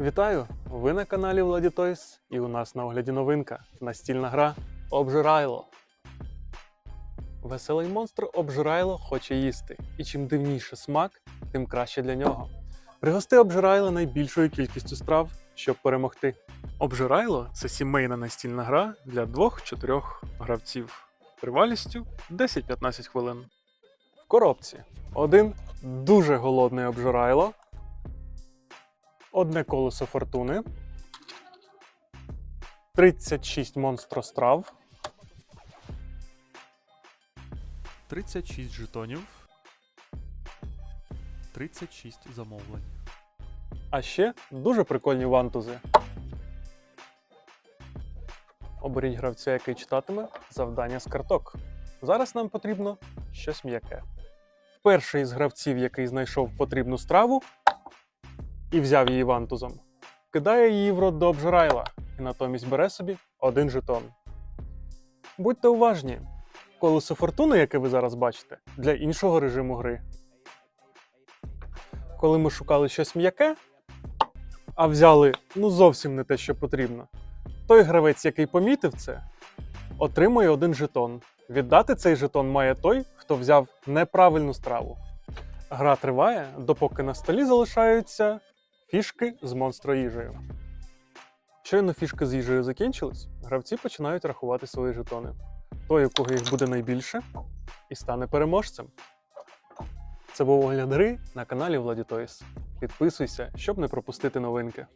Вітаю! Ви на каналі Владі Тойс, і у нас на огляді новинка настільна гра Обжирайло. Веселий монстр Обжирайло хоче їсти, і чим дивніше смак, тим краще для нього. Пригости Обжирайло найбільшою кількістю страв, щоб перемогти. Обжирайло це сімейна настільна гра для 2-4 гравців тривалістю 10-15 хвилин. В коробці один дуже голодний обжирайло, одне колесо фортуни, 36 монстрострав, 36 жетонів, 36 замовлень. а ще дуже прикольні вантузи. Оберіть гравця, який читатиме завдання з карток. Зараз нам потрібно щось м'яке. Перший із гравців, який знайшов потрібну страву і взяв її вантузом, кидає її в рот до обжирайла і натомість бере собі один жетон. Будьте уважні, колесо фортуни, яке ви зараз бачите, для іншого режиму гри. Коли ми шукали щось м'яке, а взяли ну зовсім не те, що потрібно, той гравець, який помітив це, отримує один жетон. Віддати цей жетон має той, хто взяв неправильну страву. Гра триває, допоки на столі залишаються фішки з монстроїжею. Щойно фішки з їжею закінчились, гравці починають рахувати свої жетони. Той, у кого їх буде найбільше, і стане переможцем. Це був огляд гри на каналі Владі Тойс. Підписуйся, щоб не пропустити новинки.